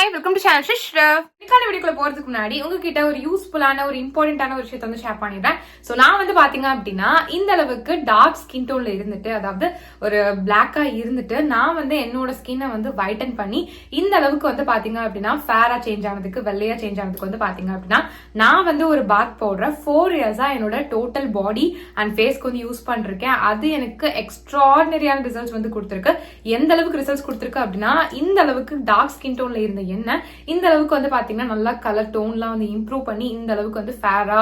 Hi welcome to channel சிஷ்ரவ் இன்னைக்கான வீடியோக்குள்ள போறதுக்கு முன்னாடி உங்ககிட்ட ஒரு யூஸ்ஃபுல்லான ஒரு இம்பார்ட்டன்டான ஒரு விஷயத்தை வந்து ஷேர் பண்ணிடுறேன். ஸோ நான் வந்து பாத்தீங்க அப்படின்னா இந்த அளவுக்கு டார்க் ஸ்கின் டோன்ல இருந்துட்டு அதாவது ஒரு பிளாக்கா இருந்துட்டு நான் வந்து என்னோட ஸ்கின்னை வந்து வைட்டன் பண்ணி இந்த அளவுக்கு வந்து பாத்தீங்க அப்படின்னா ஃபேரா சேஞ்ச் ஆனதுக்கு வெள்ளையா சேஞ்ச் ஆனதுக்கு வந்து பாத்தீங்க அப்படின்னா நான் வந்து ஒரு பாத் பவுடர் ஃபோர் இயர்ஸா என்னோட டோட்டல் பாடி அண்ட் ஃபேஸ்க்கு வந்து யூஸ் பண்ணிருக்கேன். அது எனக்கு எக்ஸ்ட்ராடினரியான ரிசல்ட்ஸ் வந்து கொடுத்துருக்கு. எந்த அளவுக்கு ரிசல்ட்ஸ் கொடுத்துருக்கு அப்படின்னா இந்த அளவுக்கு டார்க் ஸ்கின் டோன்ல இருந்த எண்ணெய் இந்த அளவுக்கு வந்து பாத்தீங்கன்னா நல்லா கலர் டோன்லாம் வந்து இம்ப்ரூவ் பண்ணி இந்த அளவுக்கு வந்து ஃபேரா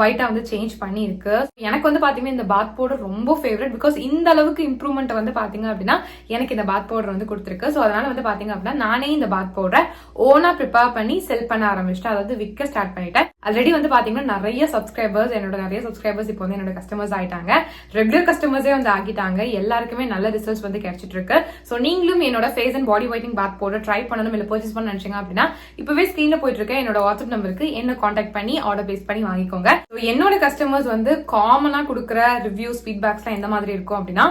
ஒயிட்டா வந்து சேஞ்ச் பண்ணி இருக்கு எனக்கு வந்து பாத்தீங்கன்னா இந்த பாத் பவுடர் ரொம்ப ஃபேவரட் பிகாஸ் இந்த அளவுக்கு இம்ப்ரூவ்மெண்ட் வந்து பாத்தீங்க அப்படின்னா எனக்கு இந்த பாத் பவுடர் வந்து கொடுத்துருக்கு. ஸோ அதனால வந்து பாத்தீங்க அப்படின்னா நானே இந்த பாத் பவுடரை ஓனா ப்ரிப்பேர் பண்ணி செல் பண்ண ஆரம்பிச்சிட்டேன் அதாவது விற்க ஸ்டார்ட் பண்ணிட்டேன். ஆல்ரெடி வந்து பாத்தீங்கன்னா நிறைய சப்ஸ்கிரைபர்ஸ் என்னோட நிறைய சப்ஸ்கிரைபர்ஸ் இப்போ வந்து என்னோட கஸ்டமர்ஸ் ஆயிட்டாங்க. ரெகுலர் கஸ்டமர்ஸே வந்து ஆகிட்டாங்க எல்லாருக்குமே நல்ல ரிசல்ட்ஸ் வந்து கிடைச்சிட்டு இருக்கு. ஸோ நீங்களும் என்னோட face and body whitening bath powder try பண்ணணும் இல்லை பர்ச்சேஸ் பண்ண நினைச்சீங்க அப்படின்னா இப்பவே ஸ்க்ரீன்ல போயிட்டு இருக்க என்னோட வாட்ஸ்அப் நம்பருக்கு என்ன காண்டாக்ட் பண்ணி ஆர்டர் பேஸ் பண்ணி வாங்கிக்கோங்க. என்னோட கஸ்டமர்ஸ் வந்து காமனா கொடுக்குற ரிவ்யூஸ் ஃபீட்பேக்ஸ்லாம் எந்த மாதிரி இருக்கும் அப்படின்னா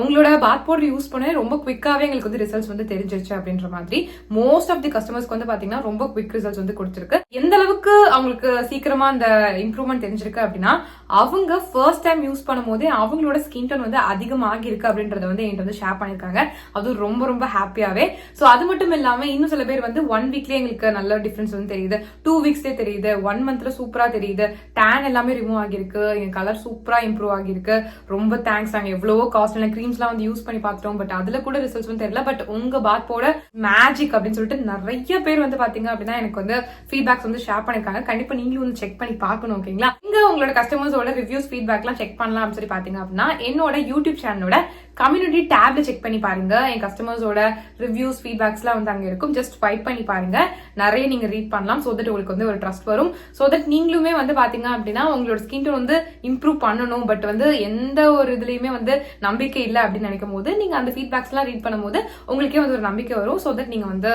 உங்களோட பாத் பவுடர் யூஸ் பண்ண ரொம்ப குவிக்காவே எங்களுக்கு வந்து ரிசல்ட்ஸ் வந்து தெரிஞ்சிருச்சு அப்படின்ற மாதிரி மோஸ்ட் ஆஃப் தி கஸ்டமர்ஸ்க்கு வந்து பாத்தீங்கன்னா ரொம்ப குவிக் ரிசல்ட்ஸ் வந்து கொடுத்துருக்கு. எந்த அளவுக்கு அவங்களுக்கு சீக்கிரமா அந்த இம்ப்ரூவ்மெண்ட் தெரிஞ்சிருக்கு அப்படின்னா அவங்க ஃபர்ஸ்ட் டைம் யூஸ் பண்ணும்போதே அவங்களோட ஸ்கின் டோன் வந்து அதிகமாகி இருக்கு அப்படின்றத வந்து என்கிட்ட வந்து ஷேர் பண்ணியிருக்காங்க. அதுவும் ரொம்ப ரொம்ப ஹாப்பியாவே ஸோ அது மட்டும் இல்லாம இன்னும் சில பேர் வந்து ஒன் வீக்லயே எங்களுக்கு நல்ல டிஃபரன்ஸ் வந்து தெரியுது. டூ வீக்ஸ்லேயே தெரியுது. ஒன் மந்த்ல சூப்பரா தெரியுது. டேன் எல்லாமே ரிமூவ் ஆகிருக்கு என் கலர் சூப்பரா இம்ப்ரூவ் ஆகிருக்கு ரொம்ப தேங்க்ஸ் நாங்க எவ்வளவோ காஸ்ட்லியான க்ரீம்ஸ்லாம் வந்து யூஸ் பண்ணி பார்த்துட்டோம். பட் அதுல கூட ரிசல்ட்ஸ் வந்து தெரியல. பட் உங்க பாப்போட மேஜிக் அப்படின்னு சொல்லிட்டு நிறைய பேர் வந்து பாத்தீங்க அப்படின்னா எனக்கு வந்து ஃபீட்பேக்ஸ் வந்து ஷேர் பண்ணிருக்காங்க கண்டிப்பா நீங்களும் வந்து செக் பண்ணி பார்க்கணும் ஓகேங்களா இங்க உங்களோட கஸ்டமர்ஸோட ரிவ்யூஸ் ஃபீட்பேக்லாம் செக் பண்ணலாம் அப்படின்னு சொல்லி பாத்தீங்க அப்படின்னா என்னோட யூடியூப் சேனலோட கம்யூனிட்டி டேப்ல செக் பண்ணி பாருங்க. என் கஸ்டமர்ஸோட ரிவ்யூஸ் ஃபீட்பேக்ஸ்லாம் வந்து அங்கே இருக்கும். ஜஸ்ட் ஃபைட் பண்ணி பாருங்க. நிறைய நீங்க ரீட் பண்ணலாம். ஸோ தட் உங்களுக்கு வந்து ஒரு ட்ரஸ்ட் வரும். ஸோ தட் நீங்களுமே வந்து பாத்தீங்க அப்படின்னா உங்களோட ஸ்கின் டோன் வந்து இம்ப்ரூவ் பண்ணணும். பட் வந்து எந்த ஒரு இதுலயுமே வந்து நம்பிக்கை இல்லை அப்படின்னு நினைக்கும் போது நீங்க அந்த ஃபீட்பேக்ஸ் எல்லாம் ரீட் பண்ணும்போது உங்களுக்கே வந்து ஒரு நம்பிக்கை வரும். ஸோ தட் நீங்க வந்து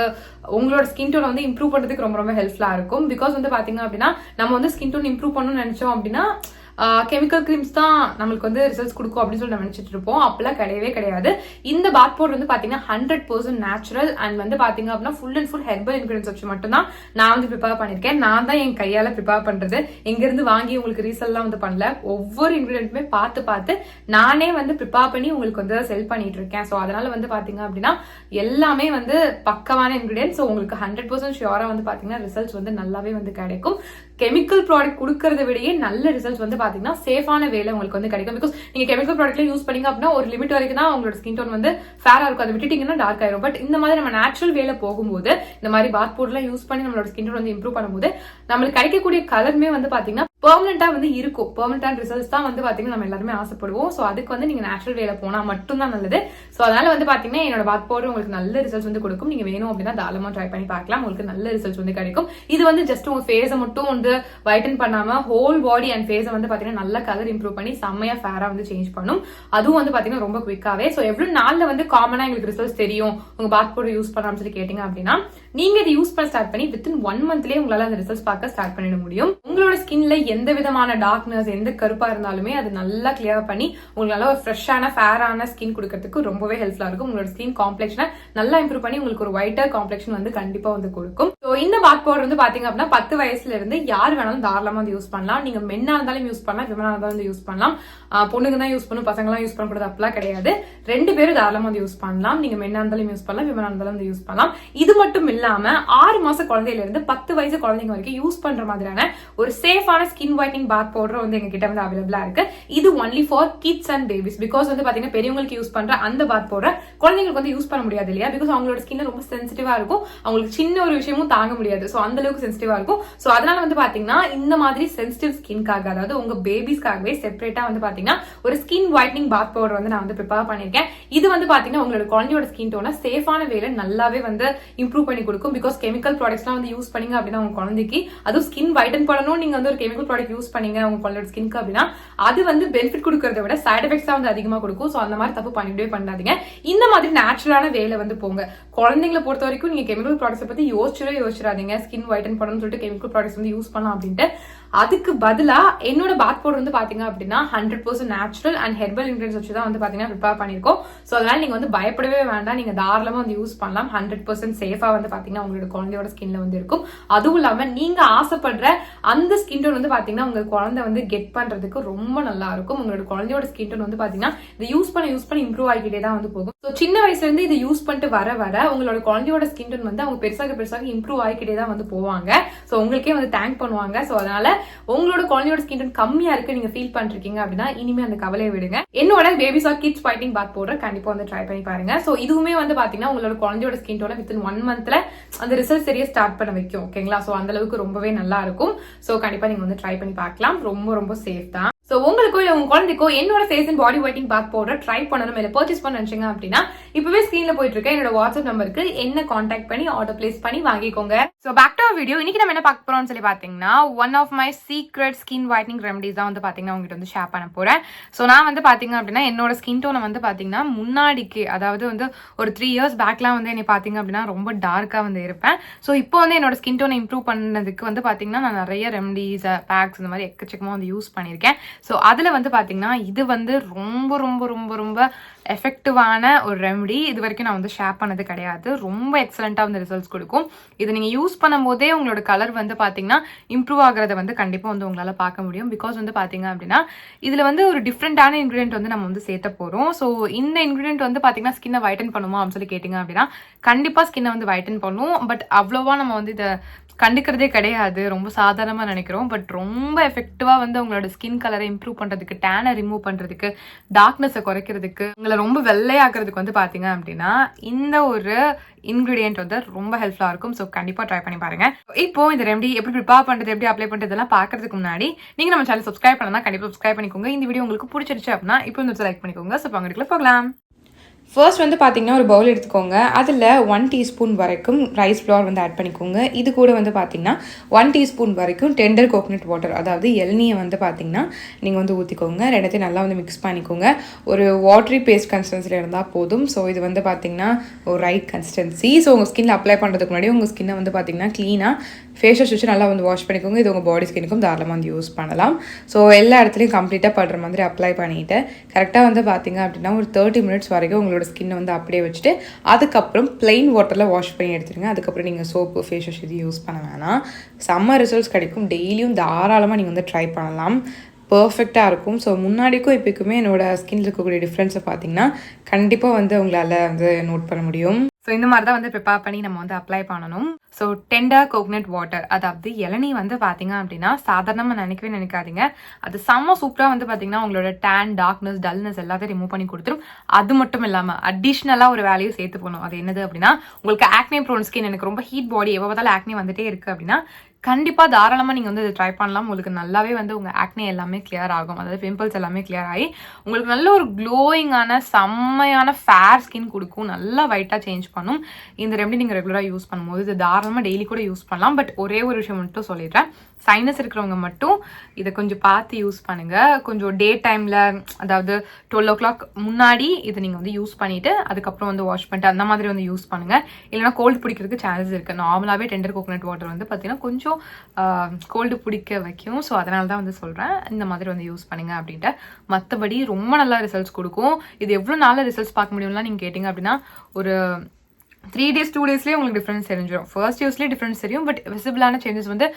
உங்களோட ஸ்கின் டோன் வந்து இம்ப்ரூவ் பண்றதுக்கு ரொம்ப ரொம்ப ஹெல்ப்ஃபுல்லா இருக்கும். பிகாஸ் வந்து பாத்தீங்க அப்படின்னா நம்ம வந்து ஸ்கின் டோன் இம்ப்ரூவ் பண்ணணும்னு நினைச்சோம் அப்படின்னா கெமிக்கல் கிரீம்ஸ் தான் நம்மளுக்கு வந்து ரிசல்ட்ஸ் கொடுக்கும் அப்படின்னு சொல்லி நம்ம நினைச்சிட்டு இருப்போம். அப்பெல்லாம் கிடையவே கிடையாது. இந்த பாத் பவுடர் வந்து பாத்தீங்கன்னா ஹண்ட்ரட் பர்சன்ட் நேச்சுரல் அண்ட் வந்து பாத்தீங்க அப்படின்னா full and full herbal ingredients வச்சு மட்டும் தான் நான் வந்து ப்ரிப்பேர் பண்ணிருக்கேன். நான் தான் என் கையால ப்ரிப்பேர் பண்றது. எங்க இருந்து வாங்கி உங்களுக்கு ரீசெல்லாம் வந்து பண்ணல. ஒவ்வொரு இன்கிரீடியன்ட்டுமே பார்த்து பார்த்து நானே வந்து ப்ரிப்பேர் பண்ணி உங்களுக்கு வந்து செல் பண்ணிட்டு இருக்கேன். ஸோ அதனால வந்து பாத்தீங்க அப்படின்னா எல்லாமே வந்து பக்கமான இன்க்ரீடியன்ஸ் ஸோ உங்களுக்கு ஹண்ட்ரட் பர்சன்ட் ஷியோரா வந்து பாத்தீங்கன்னா ரிசல்ட்ஸ் வந்து நல்லாவே வந்து கிடைக்கும். கெமிக்கல் ப்ராடக்ட் கொடுக்கறத விடையே நல்ல ரிசல்ட்ஸ் வந்து பாத்தீங்கன்னா சேஃபான வேலை உங்களுக்கு வந்து கிடைக்கும். பிகாஸ் நீங்க கெமிக்கல் ப்ராடக்ட்ல யூஸ் பண்ணீங்க அப்படின்னா ஒரு லிமிட் வரைக்கும் தான் உங்களோட ஸ்கின் டோன் வந்து ஃபேரா இருக்கும். அதை விட்டுட்டீங்கன்னா டார்க் ஆயிரும். பட் இந்த மாதிரி நம்ம நேச்சுரல் வேலை போகும்போது இந்த மாதிரி பாத் பவுடர்லாம் யூஸ் பண்ணி நம்மளோட ஸ்கின் டோன் வந்து இம்ப்ரூவ் பண்ணும்போது நம்மளுக்கு கிடைக்கக்கூடிய கலருமே வந்து பாத்தீங்கன்னா பெர்மனண்டா வந்து இருக்கும். பெர்மனண்டான ரிசல்ட்ஸ் தான் வந்து பாத்தீங்கன்னா நம்ம எல்லாருமே ஆசைப்படுவோம். சோ அதுக்கு வந்து நீங்க நேச்சுரல் வேலை போனா மட்டும் தான் நல்லது. சோ அதனால வந்து பாத்தீங்கன்னா என்னோட பாத் பவுடர் உங்களுக்கு நல்ல ரிசல்ட்ஸ் வந்து கொடுக்கும். நீங்க வேணும் அப்படின்னா தாராளமா ட்ரை பண்ணி பார்க்கலாம். உங்களுக்கு நல்ல ரிசல்ட்ஸ் வந்து கிடைக்கும். இது வந்து ஜஸ்ட் உங்க ஃபேஸை மட்டும் வந்து வைட்டன் பண்ணாம ஹோல் பாடி அண்ட் ஃபேஸை வந்து பாத்தீங்கன்னா நல்ல கலர் இம்ப்ரூவ் பண்ணி செம்மையா ஃபேரா வந்து சேஞ்ச் பண்ணும். அதுவும் வந்து பாத்தீங்கன்னா ரொம்ப குவிக்காவே சோ எவ்வளவு நாள்ல வந்து காமனா எங்களுக்கு ரிசல்ட்ஸ் தெரியும். உங்க பாத் பவுடர் யூஸ் பண்ணலாம்னு சொல்லி கேட்டீங்க அப்படின்னா நீங்க இதை யூஸ் பண்ண ஸ்டார்ட் பண்ணி வித்தின் ஒன் மந்த்லேயே உங்களால அந்த ரிசல்ட்ஸ் பார்க்க ஸ்டார்ட் பண்ணிட முடியும். உங்களோட ஸ்கின்ல எந்த விதமான டார்க்னஸ் எந்த கருப்பா இருந்தாலுமே அது நல்லா கிளியர் பண்ணி உங்களுக்கு நல்ல ஒரு ஃப்ரெஷ்ஷான ஃபேரான ஸ்கின் கொடுக்கறதுக்கு ரொம்பவே ஹெல்ப்ஃபுல்லா இருக்கும். உங்களோட ஸ்கின் காம்ப்ளெக்ஷனை நல்லா இம்ப்ரூவ் பண்ணி உங்களுக்கு ஒரு ஒயிட்டர் காம்ப்ளெக்ஷன் வந்து கண்டிப்பா வந்து கொடுக்கும். ஸோ இந்த பாத் பவுடர் வந்து பாத்தீங்க அப்படின்னா பத்து வயசுல இருந்து யார் வேணாலும் தாராளமா வந்து யூஸ் பண்ணலாம். நீங்க மென்னா இருந்தாலும் யூஸ் பண்ணலாம் விமனா இருந்தாலும் வந்து யூஸ் பண்ணலாம். பொண்ணுங்க தான் யூஸ் பண்ணும் பசங்களாம் யூஸ் பண்ணக்கூடாது அப்படிலாம் கிடையாது. ரெண்டு பேரும் தாராளமா வந்து யூஸ் பண்ணலாம். நீங்க மென்னா இருந்தாலும் யூஸ் பண்ணலாம் விமனா இருந்தாலும் வந்து யூஸ் பண்ணலாம். இது மட்டும் இல்லாம ஆறு மாச குழந்தையில இருந்து பத்து வயசு குழந்தைங்க வரைக்கும் யூஸ் பண்ற மாதிரியான ஒரு சேஃபான ஸ்கின் ஒயிட்டிங் பாத் பவுடர் வந்து எங்ககிட்ட வந்து அவைலபிளா இருக்கு. இது only for kids and babies because வந்து பாத்தீங்கன்னா பெரியவங்களுக்கு யூஸ் பண்ற அந்த பாத் பவுடர் குழந்தைங்களுக்கு வந்து யூஸ் பண்ண முடியாது இல்லையா? பிகாஸ் அவங்களோட ஸ்கின் ரொம்ப சென்சிட்டிவா இருக்கும். அவங்களுக்கு சின்ன ஒரு விஷயமும் தாங்க முடியாது. சோ அந்த அளவுக்கு சென்சிட்டிவா இருக்கும். ஸோ அதனால வந்து பாத்தீங்கன்னா இந்த மாதிரி சென்சிட்டிவ் ஸ்கின்காக அதாவது உங்க பேபிஸ்க்காகவே செப்பரேட்டா வந்து பாத்தீங்கன்னா ஒரு ஸ்கின் ஒயிட்னிங் பாத் பவுடர் வந்து நான் வந்து ப்ரிப்பேர் பண்ணிருக்கேன். இது வந்து பாத்தீங்கன்னா உங்களோட குழந்தையோட ஸ்கின் டோனை சேஃபான வேலை நல்லாவே வந்து இம்ப்ரூவ் பண்ணி கொடுக்கும். பிகாஸ் கெமிக்கல் ப்ராடக்ட்ஸ்லாம் வந்து யூஸ் பண்ணீங்க அப்படின்னா உங்க குழந்தைக்கு அதுவும் ஸ்கின் வைட்டன் பண்ணணும் நீங்க வந்து ஒரு கெமிக்கல் ப்ராடக்ட் யூஸ் பண்ணீங்க உங்க குழந்தையோட ஸ்கின்க்கு அப்படின்னா அது வந்து பெனிஃபிட் கொடுக்கறத விட சைட் எஃபெக்ட்ஸ் வந்து அதிகமா கொடுக்கும். ஸோ அந்த மாதிரி தப்பு பண்ணிட்டே பண்ணாதீங்க. இந்த மாதிரி நேச்சுரலான வேலை வந்து போங்க. குழந்தைங்களை பொறுத்த வரைக்கும் நீங்க கெமிக்கல் ப்ராடக்ட்ஸ் பத்தி யோசிச்சிடவே யோசிச்சிடாதீங்க. ஸ்கின் ஒயிட்டன் பண்ணணும்னு சொல்லிட்டு கெமிக்கல் ப்ராடக்ட்ஸ் வந்து யூஸ் பண்ணலாம் அப்படின்ட்டு. அதுக்கு பதிலா என்னோட பாத் பவுடர் வந்து பாத்தீங்க அப்படின்னா hundred percent natural and herbal ingredients வச்சு தான் வந்து பாத்தீங்கன்னா ப்ரிப்பேர் பண்ணிருக்கோம் ஸோ அதனால நீங்க வந்து பயப்படவே வேண்டாம். நீங்க தாராளமா வந்து யூஸ் பண்ணலாம். ஹண்ட்ரட் பர்சன்ட் சேஃபா வந்து பாத்தீங்கன்னா உங்களோட குழந்தையோட ஸ்கின்ல வந்து இருக்கும். அதுவும் இல்லாம நீங்க ஆசைப்படுற அந்த ஸ்கின் டோன் வந்து பாத்தீங்கன்னா உங்க குழந்தை வந்து கெட் பண்றதுக்கு ரொம்ப நல்லா இருக்கும். உங்களோட குழந்தையோட ஸ்கின் டோன் வந்து பார்த்தீங்கன்னா இதை யூஸ் பண்ண யூஸ் பண்ணி இம்ப்ரூவ் ஆகிக்கிட்டே தான் வந்து போகும். ஸோ சின்ன வயசுலேருந்து இதை யூஸ் பண்ணிட்டு வர வர உங்களோட குழந்தையோட ஸ்கின் டோன் வந்து அவங்க பெருசாக பெருசாக இம்ப்ரூவ் ஆகிக்கிட்டே தான் வந்து போவாங்க. ஸோ உங்களுக்கே வந்து தேங்க் பண்ணுவாங்க. ஸோ அதனால உங்களோட குழந்தையோட ஸ்கின் டோன் கம்மியா இருக்கு நீங்கள் ஃபீல் பண்ணிருக்கீங்க அப்படின்னா இனிமேல் அந்த கவலையை விடுங்க. என்னோட babies or kids fighting bath போடுற கண்டிப்பாக வந்து ட்ரை பண்ணி பாருங்க. ஸோ இதுவுமே வந்து பாத்தீங்கன்னா உங்களோட குழந்தையோட ஸ்கின் டோனை வித்தின் ஒன் மந்த்ல அந்த ரிசல்ட் சரியா ஸ்டார்ட் பண்ண வைக்கும். ஓகேங்களா ஸோ அந்த அளவுக்கு ரொம்பவே நல்லா இருக்கும். ஸோ கண்டிப்பா நீங்க வந்து ட்ரை பண்ணி பார்க்கலாம். ரொம்ப ரொம்ப சேஃப் தான். ஸோ உங்களுக்கோ இல்லை உங்கள் குழந்தைக்கோ என்னோட face and body whitening bath powder try பண்ணணும் இல்லை பர்ச்சேஸ் பண்ண நினச்சிங்க அப்படின்னா இப்போவே ஸ்க்ரீனில் போயிட்டு இருக்க என்னோட வாட்ஸ்அப் நம்பருக்கு என்ன காண்டாக்ட் பண்ணி ஆர்டர் பிளேஸ் பண்ணி வாங்கிக்கோங்க. ஸோ பேக் டு வீடியோ இன்னைக்கு நம்ம என்ன பார்க்க போறோம்னு சொல்லி பார்த்தீங்கன்னா one of my secret skin whitening remedies தான் வந்து பார்த்தீங்கன்னா உங்ககிட்ட வந்து ஷேர் பண்ண போறேன். ஸோ நான் வந்து பார்த்தீங்க அப்படின்னா என்னோட ஸ்கின் டோனை வந்து பார்த்தீங்கன்னா முன்னாடிக்கு அதாவது வந்து ஒரு த்ரீ இயர்ஸ் பேக்லாம் வந்து என்னை பார்த்தீங்க அப்படின்னா ரொம்ப டார்க்காக வந்து இருப்பேன். ஸோ இப்போ வந்து என்னோட ஸ்கின் டோனை இம்ப்ரூவ் பண்ணதுக்கு வந்து பார்த்தீங்கன்னா நான் நிறைய ரெமடிஸ் பேக்ஸ் இந்த மாதிரி எக்கச்சக்கமாக வந்து யூஸ் பண்ணியிருக்கேன். ஸோ அதில் வந்து பார்த்தீங்கன்னா இது வந்து ரொம்ப ரொம்ப ரொம்ப ரொம்ப எஃபெக்டிவான ஒரு ரெமடி இது வரைக்கும் நான் வந்து ஷேர் பண்ணது கிடையாது. ரொம்ப எக்ஸலண்ட்டாக வந்து ரிசல்ட்ஸ் கொடுக்கும். இது நீங்கள் யூஸ் பண்ணும்போதே உங்களோட கலர் வந்து பார்த்தீங்கன்னா இம்ப்ரூவ் ஆகிறத வந்து கண்டிப்பாக வந்து உங்களால் பார்க்க முடியும். பிகாஸ் வந்து பார்த்தீங்க அப்படின்னா இதில் வந்து ஒரு டிஃப்ரெண்ட்டான இன்க்ரீடியன்ட் வந்து நம்ம வந்து சேர்த்த போகிறோம் ஸோ இந்த இன்க்ரீடியன்ட் வந்து பார்த்தீங்கன்னா ஸ்கின்னை வைட்டன் பண்ணுமா அப்படின்னு சொல்லி கேட்டிங்க அப்படின்னா கண்டிப்பாக ஸ்கின்னை வந்து வைட்டன் பண்ணும். பட் அவ்வளோவா நம்ம வந்து இதை கண்டுக்கிறதே கிடையாது. ரொம்ப சாதாரணமாக நினைக்கிறோம். பட் ரொம்ப எஃபெக்டிவாக வந்து உங்களோட ஸ்கின் கலரை இம்ப்ரூவ் பண்ணுறதுக்கு டேனை ரிமூவ் பண்ணுறதுக்கு டார்க்னஸை குறைக்கிறதுக்கு உங்களை ரொம்ப வெள்ளையாக்குறதுக்கு வந்து பார்த்தீங்க அப்படின்னா இந்த ஒரு இன்க்ரீடியன்ட் வந்து ரொம்ப ஹெல்ப்ஃபுல்லாக இருக்கும். ஸோ கண்டிப்பாக ட்ரை பண்ணி பாருங்க. இப்போ இந்த ரெமடி எப்படி ப்ரிப்பேர் பண்ணுறது எப்படி அப்ளை பண்ணுறதுலாம் பார்க்கறதுக்கு முன்னாடி நீங்கள் நம்ம சேனல் சப்ஸ்கிரைப் பண்ணலாம் கண்டிப்பாக சப்ஸ்கிரைப் பண்ணிக்கோங்க. இந்த வீடியோ உங்களுக்கு பிடிச்சிருச்சு அப்படின்னா இப்போ இந்த லைக் பண்ணிக்கோங்க. ஸோ அவங்களுக்குள்ள போகலாம். ஃபர்ஸ்ட் வந்து பார்த்தீங்கன்னா ஒரு பவுல் எடுத்துக்கோங்க. அதில் ஒன் டீஸ்பூன் வரைக்கும் ரைஸ் ஃப்ளவர் வந்து ஆட் பண்ணிக்கோங்க. இது கூட வந்து பார்த்திங்கன்னா ஒன் டீஸ்பூன் வரைக்கும் டெண்டர் கோகோனட் வாட்டர் அதாவது எள்நியை வந்து பார்த்தீங்கன்னா நீங்கள் வந்து ஊற்றிக்கோங்க ரெண்டத்தையும் நல்லா வந்து மிக்ஸ் பண்ணிக்கோங்க. ஒரு வாட்ரி பேஸ்ட் கன்சிஸ்டன்சியில் இருந்தால் போதும். ஸோ இது வந்து பார்த்தீங்கன்னா ஒரு ரைட் கன்சிஸ்டன்சி ஸோ உங்கள் ஸ்கின்ல அப்ளை பண்ணுறதுக்கு முன்னாடி உங்கள் ஸ்கின்னை வந்து பார்த்தீங்கன்னா க்ளீனாக ஃபேஸ் வாஷ் வச்சு நல்லா வந்து வாஷ் பண்ணிக்கோங்க. இது உங்கள் பாடி ஸ்கின்னுக்கும் தாராளமாக வந்து யூஸ் பண்ணலாம். ஸோ எல்லா இடத்துலையும் கம்ப்ளீட்டாக படுற மாதிரி அப்ளை பண்ணிவிட்டு கரெக்டாக வந்து பார்த்தீங்க அப்படின்னா ஒரு தேர்ட்டி மினிட்ஸ் வரைக்கும் உங்களோட ஸ்கின்னை வந்து அப்படியே வச்சுட்டு அதுக்கப்புறம் plain வாட்டரில் வாஷ் பண்ணி எடுத்துருங்க அதுக்கப்புறம் நீங்கள் சோப்பு ஃபேஸ் வாஷ் இது யூஸ் பண்ண வேணாம். செம்ம ரிசல்ட்ஸ் கிடைக்கும். டெய்லியும் தாராளமாக நீங்கள் வந்து ட்ரை பண்ணலாம். பர்ஃபெக்டாக இருக்கும். ஸோ முன்னாடிக்கும் இப்போக்குமே என்னோட ஸ்கின்ல இருக்கக்கூடிய டிஃப்ரென்ஸை பார்த்தீங்கன்னா கண்டிப்பாக வந்து உங்களால் வந்து நோட் பண்ண முடியும். ஸோ இந்த மாதிரி தான் வந்து ப்ரிப்பேர் பண்ணி நம்ம வந்து அப்ளை பண்ணணும். ஸோ டெண்டர் கோகனட் வாட்டர் அதாவது இளநீ வந்து பார்த்தீங்க அப்படின்னா சாதாரணமாக நினைக்கவே நினைக்காதீங்க. அது செம்ம சூப்பராக வந்து பார்த்தீங்கன்னா உங்களோட டேன் டார்க்னஸ் டல்னஸ் எல்லாத்தையும் ரிமூவ் பண்ணி கொடுத்துரும். அது மட்டும் இல்லாமல் அடிஷ்னலாக ஒரு வேலையும் சேர்த்து போகணும். அது என்னது அப்படின்னா உங்களுக்கு ஆக்னே ப்ரோன் ஸ்கின் எனக்கு ரொம்ப ஹீட் பாடி எவ்வளோ பார்த்தாலும் ஆக்னே வந்துட்டே இருக்குது அப்படின்னா கண்டிப்பாக தாராளமாக நீங்கள் வந்து இதை ட்ரை பண்ணலாம். உங்களுக்கு நல்லாவே வந்து உங்கள் ஆக்னே எல்லாமே கிளியர் ஆகும். அதாவது பிம்பிள்ஸ் எல்லாமே கிளியர் ஆகி உங்களுக்கு நல்ல ஒரு க்ளோயிங்கான செம்மையான ஃபேர் ஸ்கின் கொடுக்கும். நல்லா ஒயிட்டாக சேஞ்ச் பண்ணும். இந்த ரெமடி நீங்கள் ரெகுலராக யூஸ் பண்ணும்போது இது தாராளமாக டெய்லி கூட யூஸ் பண்ணலாம். பட் ஒரே ஒரு விஷயம் மட்டும் சொல்லிடுறேன். சைனஸ் இருக்கிறவங்க மட்டும் இதை கொஞ்சம் பார்த்து யூஸ் பண்ணுங்க. கொஞ்சம் டே டைமில் அதாவது டுவெல் ஓ கிளாக் முன்னாடி இதை நீங்கள் வந்து யூஸ் பண்ணிட்டு அதுக்கப்புறம் வந்து வாஷ் பண்ணிட்டு அந்த மாதிரி வந்து யூஸ் பண்ணுங்க. இல்லைனா கோல்டு பிடிக்கிறதுக்கு சான்சஸ் இருக்கு. நார்மலாகவே டெண்டர் கோகோனட் வாட்டர் வந்து பார்த்தீங்கன்னா கொஞ்சம் கோல்டு பிடிக்க வைக்கும். ஸோ அதனால தான் வந்து சொல்கிறேன் இந்த மாதிரி வந்து யூஸ் பண்ணுங்க அப்படின்ட்டு. மற்றபடி ரொம்ப நல்லா ரிசல்ட்ஸ் கொடுக்கும். இது எவ்வளோ நாளில் ரிசல்ட்ஸ் பார்க்க முடியும்லாம் நீங்கள் கேட்டிங்க அப்படின்னா ஒரு த்ரீ டேஸ் டூ டேஸ்லேயே உங்களுக்கு டிஃப்ரென்ஸ் தெரிஞ்சிடும் ஃபர்ஸ்ட் யூஸ்லேயே டிஃப்ரென்ஸ் தெரியும் பட் விசிபிளான சேஞ்சஸ் வந்து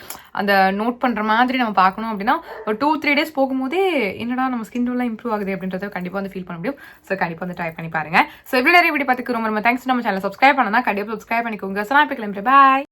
அந்த நோட் பண்ணுற மாதிரி நம்ம பார்க்கணும் அப்படின்னா ஒரு டூ த்ரீ டேஸ் போகும்போதே என்னடா நம்ம ஸ்கின் டோன்லாம் இம்ப்ரூவ் ஆகுது அப்படின்றத கண்டிப்பாக வந்து ஃபீல் பண்ண முடியும். ஸோ கண்டிப்பாக வந்து ட்ரை பண்ணி பாருங்க. ஸோ இவ்வளோ நிறைய வீடியோ பார்த்துக்கு ரொம்ப ரொம்ப தேங்க்ஸ் நம்ம சேனல் சப்ஸ்கிரைப் பண்ணா கண்டிப்பாக சப்ஸ்கிரைப் பண்ணிக்கோங்க. ஸோ நான் இப்போ கிளம்புறேன். பாய்